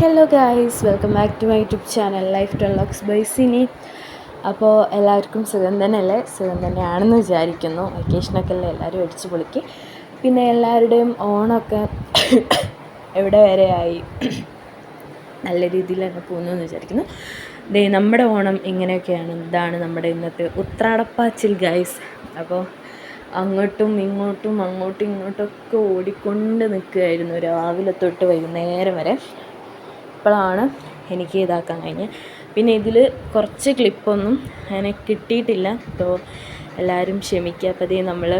Hello guys welcome back to my YouTube channel life deluxe by Sini അപ്പോൾ എല്ലാവർക്കും സുഖം തന്നെയല്ലേ? സുഖം തന്നെയാണെന്ന് വിചാരിക്കുന്നു. വെക്കേഷനൊക്കെ അല്ലേ? എല്ലാവരും അടിച്ചു പൊളിക്ക്. പിന്നെ എല്ലാവരുടെയും ഓണമൊക്കെ എവിടെ വരെ ആയി? നല്ല രീതിയിൽ തന്നെ പോകുന്നു എന്ന് വിചാരിക്കുന്നു. ദേ നമ്മുടെ ഓണം ഇങ്ങനെയൊക്കെയാണ്. ഇതാണ് നമ്മുടെ ഇന്നത്തെ ഉത്രാടപ്പാച്ചിൽ ഗൈസ് അപ്പോൾ അങ്ങോട്ടും ഇങ്ങോട്ടും അങ്ങോട്ടും ഇങ്ങോട്ടൊക്കെ ഓടിക്കൊണ്ട് നിൽക്കുകയായിരുന്നു രാവിലെ തൊട്ട് വൈകുന്നേരം വരെ. ഇപ്പോഴാണ് എനിക്ക് ഇതാക്കാൻ കഴിഞ്ഞത്. പിന്നെ ഇതിൽ കുറച്ച് ക്ലിപ്പൊന്നും അങ്ങനെ കിട്ടിയിട്ടില്ല. അപ്പോൾ എല്ലാവരും ക്ഷമിക്കുക. അപ്പോൾ ഇതേ നമ്മൾ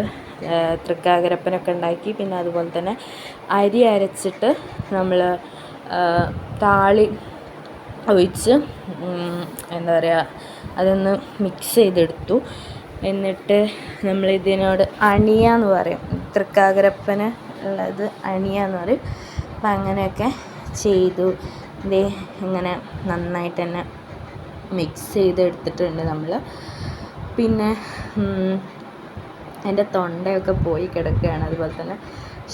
തൃക്കാകരപ്പനൊക്കെ ഉണ്ടാക്കി. പിന്നെ അതുപോലെ തന്നെ അരി അരച്ചിട്ട് നമ്മൾ താളി ഒഴിച്ച് എന്താ പറയുക അതൊന്ന് മിക്സ് ചെയ്തെടുത്തു. എന്നിട്ട് നമ്മൾ ഇതിനോട് അണിയ എന്ന് പറയും. തൃക്കാകരപ്പന ഉള്ളത് അണിയ എന്ന് പറയും. അപ്പം അങ്ങനെയൊക്കെ ചെയ്തു. ദേ ഇങ്ങനെ നന്നായിട്ട് തന്നെ മിക്സ് ചെയ്തെടുത്തിട്ടുണ്ട് നമ്മൾ പിന്നെ എന്റെ തൊണ്ടയൊക്കെ പോയി കിടക്കുകയാണ് അതുപോലെ തന്നെ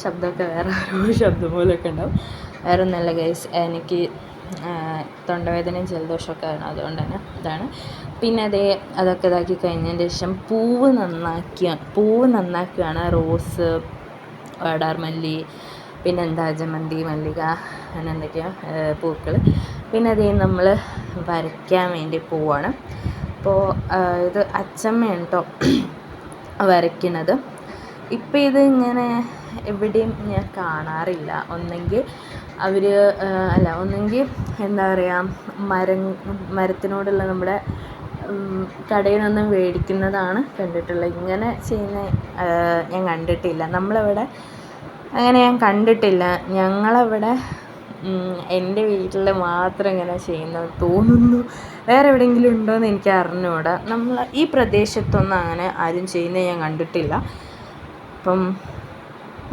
ശബ്ദമൊക്കെ വേറെ ഒരു ശബ്ദം പോലെയൊക്കെ ഉണ്ടാവും. വേറെ ഒന്നല്ല ഗൈസ് എനിക്ക് തൊണ്ടവേദനയും ജലദോഷമൊക്കെ ആണ് അതുകൊണ്ട് തന്നെ ഇതാണ്. പിന്നെ അതേ അതൊക്കെ ഇതാക്കി കഴിഞ്ഞതിന് ശേഷം പൂവ് നന്നാക്കിയ പൂവ് നന്നാക്കുകയാണ്. റോസ് വാടാർമല്ലി പിന്നെന്താ ജമന്തി മല്ലിക അങ്ങനെ എന്തൊക്കെയാണ് പൂക്കൾ പിന്നെ അതേ നമ്മൾ വരയ്ക്കാൻ വേണ്ടി പോവാണ്. അപ്പോൾ ഇത് അച്ചമ്മയാണ് കേട്ടോ വരയ്ക്കുന്നത്. ഇപ്പം ഇത് ഇങ്ങനെ എവിടെയും ഞാൻ കാണാറില്ല. ഒന്നെങ്കിൽ അവർ അല്ല ഒന്നെങ്കിൽ എന്താ പറയുക മരം മരത്തിനോടുള്ള നമ്മുടെ കടയിൽ നിന്നും മേടിക്കുന്നതാണ് കണ്ടിട്ടുള്ളത്. ഇങ്ങനെ ചെയ്യുന്ന ഞാൻ കണ്ടിട്ടില്ല. നമ്മളവിടെ അങ്ങനെ ഞാൻ കണ്ടിട്ടില്ല. ഞങ്ങളവിടെ എന്റെ വീട്ടിൽ മാത്രം ഇങ്ങനെ ചെയ്യുന്നത് തോന്നുന്നു. വേറെ എവിടെയെങ്കിലും ഉണ്ടോയെന്ന് എനിക്ക് അറിഞ്ഞുകൂടാ നമ്മൾ ഈ പ്രദേശത്തൊന്നും അങ്ങനെ ആരും ചെയ്യുന്നത് ഞാൻ കണ്ടിട്ടില്ല. അപ്പം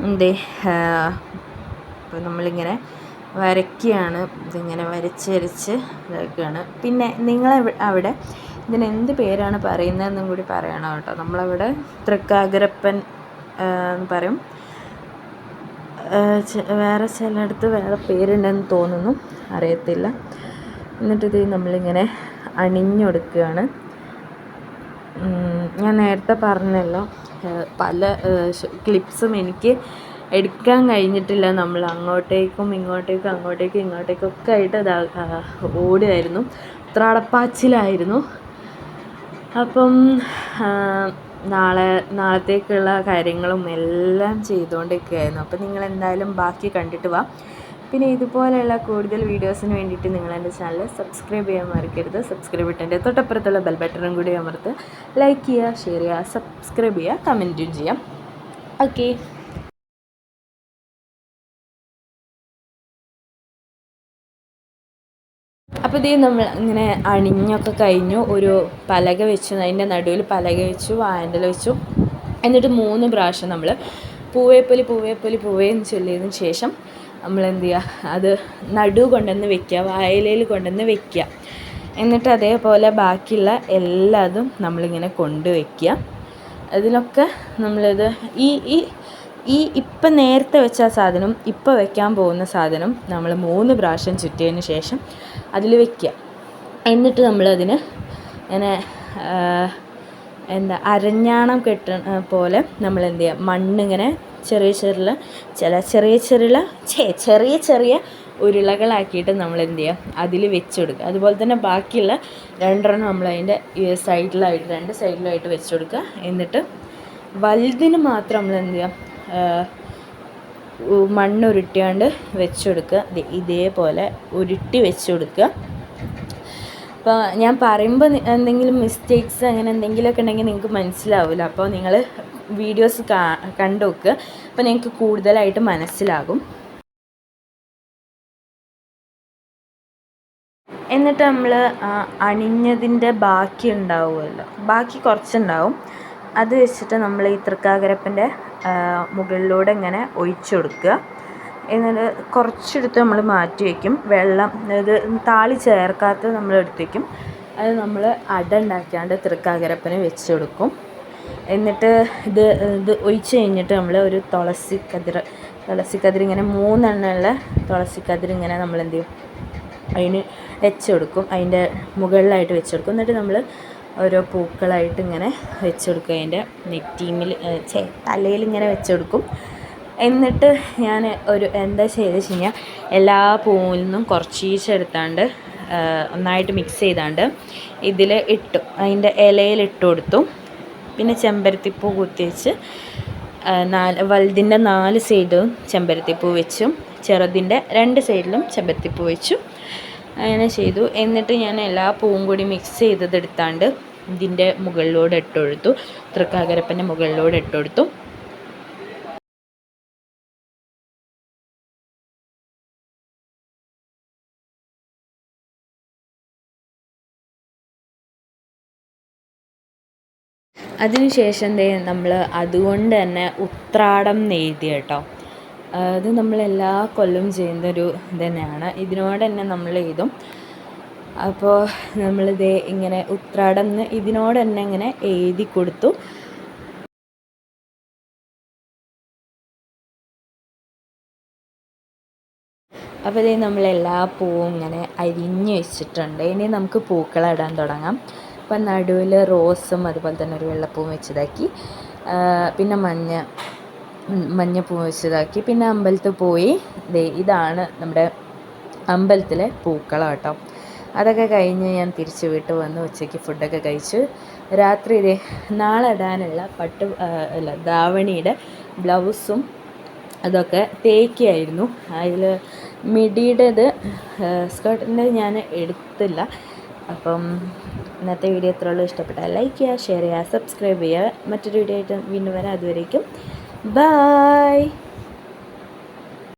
എന്തേ ഇപ്പം നമ്മളിങ്ങനെ വരയ്ക്കുകയാണ്. ഇതിങ്ങനെ വരച്ച് വരച്ച് ഇതാക്കുകയാണ്. പിന്നെ നിങ്ങൾ അവിടെ ഇതിന് എന്ത് പേരാണ് പറയുന്നതെന്നും കൂടി പറയണം കേട്ടോ. നമ്മളവിടെ തൃക്കാകരപ്പൻ എന്ന് പറയും. വേറെ ചിലയിടത്ത് വേറെ പേരുണ്ടെന്ന് തോന്നുന്നു. അറിയത്തില്ല. എന്നിട്ടിത് നമ്മളിങ്ങനെ അണിഞ്ഞൊടുക്കുകയാണ്. ഞാൻ നേരത്തെ പറഞ്ഞല്ലോ പല ക്ലിപ്സും എനിക്ക് എടുക്കാൻ കഴിഞ്ഞിട്ടില്ല. നമ്മൾ അങ്ങോട്ടേക്കും ഇങ്ങോട്ടേക്കും അങ്ങോട്ടേക്കും ഇങ്ങോട്ടേക്കും ഒക്കെ ആയിട്ട് ഇതാ ഓടുമായിരുന്നു ഉത്രാടപ്പാച്ചിലായിരുന്നു അപ്പം നാളെ നാളത്തേക്കുള്ള കാര്യങ്ങളും എല്ലാം ചെയ്തുകൊണ്ടിരിക്കുകയായിരുന്നു. അപ്പോൾ നിങ്ങൾ എന്തായാലും ബാക്കി കണ്ടിട്ട് വാ. പിന്നെ ഇതുപോലെയുള്ള കൂടുതൽ വീഡിയോസിന് വേണ്ടിയിട്ട് നിങ്ങൾ എന്റെ ചാനൽ സബ്സ്ക്രൈബ് ചെയ്യാൻ മറക്കരുത്. സബ്സ്ക്രൈബ് ഇട്ടെന്റെ തൊട്ടപ്പുറത്തുള്ള ബെൽ ബട്ടണും കൂടി അമർത്ത് ലൈക്ക് ചെയ്യുക ഷെയർ ചെയ്യുക സബ്സ്ക്രൈബ് ചെയ്യുക കമന്റും ചെയ്യാം. ഓക്കേ അപ്പോൾ ഇതേ നമ്മൾ ഇങ്ങനെ അണിഞ്ഞൊക്കെ കഴിഞ്ഞു. ഒരു പലക വെച്ചു. അതിന്റെ നടുവിൽ പലക വെച്ചു വാൻഡൽ വെച്ചു. എന്നിട്ട് മൂന്ന് പ്രാവശ്യം നമ്മൾ പൂവേപ്പൊലി പൂവേപ്പൊലി പൂവേന്ന് ചൊല്ലിയതിന് ശേഷം നമ്മൾ എന്ത് ചെയ്യുക അത് നടു കൊണ്ടുവന്ന് വെക്കുക വായലയിൽ കൊണ്ടുവന്ന് വെക്കുക. എന്നിട്ട് അതേപോലെ ബാക്കിയുള്ള എല്ലാതും നമ്മളിങ്ങനെ കൊണ്ടുവയ്ക്കുക അതിലൊക്കെ നമ്മളിത് ഈ ഈ ഈ ഇപ്പം നേരത്തെ വെച്ച സാധനം ഇപ്പം വെക്കാൻ പോകുന്ന സാധനം നമ്മൾ മൂന്ന് പ്രാവശ്യം ചുറ്റിയതിന് ശേഷം അതിൽ വെക്കുക എന്നിട്ട് നമ്മളതിന് ഇങ്ങനെ എന്താ അരഞ്ഞാണം കെട്ട പോലെ നമ്മൾ എന്ത് ചെയ്യുക മണ്ണിങ്ങനെ ചെറിയ ചെറിയ ചില ചെറിയ ചെറിയ ചെറിയ ചെറിയ ഉരുളകളാക്കിയിട്ട് നമ്മൾ എന്ത് ചെയ്യുക അതിൽ വെച്ച് കൊടുക്കുക അതുപോലെ തന്നെ ബാക്കിയുള്ള രണ്ടെണ്ണം നമ്മൾ അതിന്റെ സൈഡിലായിട്ട് രണ്ട് സൈഡിലായിട്ട് വെച്ച് കൊടുക്കുക എന്നിട്ട് വലുതിന് മാത്രം നമ്മൾ എന്ത് ചെയ്യുക മണ്ണ് ഉരുട്ടിയാണ്ട് വെച്ച് കൊടുക്കുക ഇതേപോലെ ഉരുട്ടി വെച്ച് കൊടുക്കുക അപ്പോൾ ഞാൻ പറയുമ്പോൾ എന്തെങ്കിലും മിസ്റ്റേക്സ് അങ്ങനെ എന്തെങ്കിലുമൊക്കെ ഉണ്ടെങ്കിൽ നിങ്ങൾക്ക് മനസ്സിലാവില്ല അപ്പോൾ നിങ്ങൾ വീഡിയോസ് കണ്ടു നോക്കുക അപ്പോൾ നിങ്ങൾക്ക് കൂടുതലായിട്ട് മനസ്സിലാകും. എന്നിട്ട് നമ്മൾ അണിഞ്ഞതിന്റെ ബാക്കി ഉണ്ടാവുമല്ലോ. ബാക്കി കുറച്ചുണ്ടാവും. അത് വെച്ചിട്ട് നമ്മൾ ഈ തൃക്കാക്കരപ്പന്റെ മുകളിലൂടെ ഇങ്ങനെ ഒഴിച്ചു കൊടുക്കുക എന്നിട്ട് കുറച്ചെടുത്ത് നമ്മൾ മാറ്റി വയ്ക്കും വെള്ളം ഇത് താളി ചേർക്കാത്തത് നമ്മൾ എടുത്ത് വയ്ക്കും അത് നമ്മൾ അട ഉണ്ടാക്കിയാണ്ട് തൃക്കാക്കരപ്പന് വെച്ച് കൊടുക്കും എന്നിട്ട് ഇത് ഇത് ഒഴിച്ച് കഴിഞ്ഞിട്ട് നമ്മൾ ഒരു തുളസി കതിർ തുളസി കതിർ ഇങ്ങനെ മൂന്നെണ്ണമുള്ള തുളസി കതിർ ഇങ്ങനെ നമ്മൾ എന്ത് ചെയ്യും അതിന് വെച്ച് കൊടുക്കും അതിന്റെ മുകളിലായിട്ട് വെച്ച് കൊടുക്കും എന്നിട്ട് നമ്മൾ ഓരോ പൂക്കളായിട്ട് ഇങ്ങനെ വെച്ച് കൊടുക്കും അതിന്റെ നെറ്റീമിൽ ചേ തലയിൽ ഇങ്ങനെ വെച്ച് കൊടുക്കും എന്നിട്ട് ഞാൻ ഒരു എന്താ ചെയ്ത് വെച്ച് കഴിഞ്ഞാൽ എല്ലാ പൂവിൽ നിന്നും കുറച്ചീശെ എടുത്താണ്ട് ഒന്നായിട്ട് മിക്സ് ചെയ്താണ്ട് ഇതിൽ ഇട്ടു. അതിന്റെ ഇലയിൽ ഇട്ട് കൊടുത്തു. പിന്നെ ചെമ്പരത്തിപ്പൂ കുത്തി വെച്ച് നാല് വലുതിന്റെ നാല് സൈഡും ചെമ്പരത്തിപ്പൂ വെച്ചും ചെറുതിന്റെ രണ്ട് സൈഡിലും ചെമ്പരത്തിപ്പൂ വെച്ചു അങ്ങനെ ചെയ്തു. എന്നിട്ട് ഞാൻ എല്ലാ പൂവും കൂടി മിക്സ് ചെയ്തതെടുത്താണ്ട് ഇതിന്റെ മുകളിലൂടെ ഇട്ടുകൊടുത്തു തൃക്കാക്കരപ്പന്റെ മുകളിലൂടെ ഇട്ടുകൊടുത്തു അതിനുശേഷം ദേ നമ്മൾ അതുകൊണ്ട് തന്നെ ഉത്രാടം എഴുതി കേട്ടോ. അത് നമ്മളെല്ലാ കൊല്ലവും ചെയ്യുന്നൊരു ഇത് തന്നെയാണ് ഇതിനോട് തന്നെ നമ്മൾ എഴുതും. അപ്പോൾ നമ്മളിത് ഇങ്ങനെ ഉത്രാടന്ന് ഇതിനോട് തന്നെ ഇങ്ങനെ എഴുതി കൊടുത്തു. അപ്പോൾ ഇതേ നമ്മളെല്ലാ പൂവും ഇങ്ങനെ അരിഞ്ഞ് വെച്ചിട്ടുണ്ട്. ഇനി നമുക്ക് പൂക്കളിടാൻ തുടങ്ങാം. അപ്പം നടുവിൽ റോസും അതുപോലെ തന്നെ ഒരു വെള്ളപ്പൂവും വെച്ചതാക്കി. പിന്നെ മഞ്ഞ മഞ്ഞപ്പൂ വെച്ചതാക്കി. പിന്നെ അമ്പലത്തിൽ പോയി. ദേ ഇതാണ് നമ്മുടെ അമ്പലത്തിലെ പൂക്കളം കേട്ടോ അതൊക്കെ കഴിഞ്ഞ് ഞാൻ തിരിച്ച് വീട്ടിൽ വന്ന് ഉച്ചയ്ക്ക് ഫുഡൊക്കെ കഴിച്ചു രാത്രി ഇതേ നാളെ ഇടാനുള്ള പട്ട് അല്ല ധാവണിയുടെ ബ്ലൗസും അതൊക്കെ തേക്കിയായിരുന്നു അതിൽ മിടിയുടേത് സ്കേർട്ടിന്റെ ഞാൻ എടുത്തില്ല. അപ്പം ഇന്നത്തെ വീഡിയോ എത്രയുള്ളൂ ഇഷ്ടപ്പെട്ടാൽ ലൈക്ക് ചെയ്യുക ഷെയർ ചെയ്യുക സബ്സ്ക്രൈബ് ചെയ്യുക. മറ്റൊരു വീഡിയോ ആയിട്ട് വീണ്ടും വരാം. അതുവരേക്കും Bye!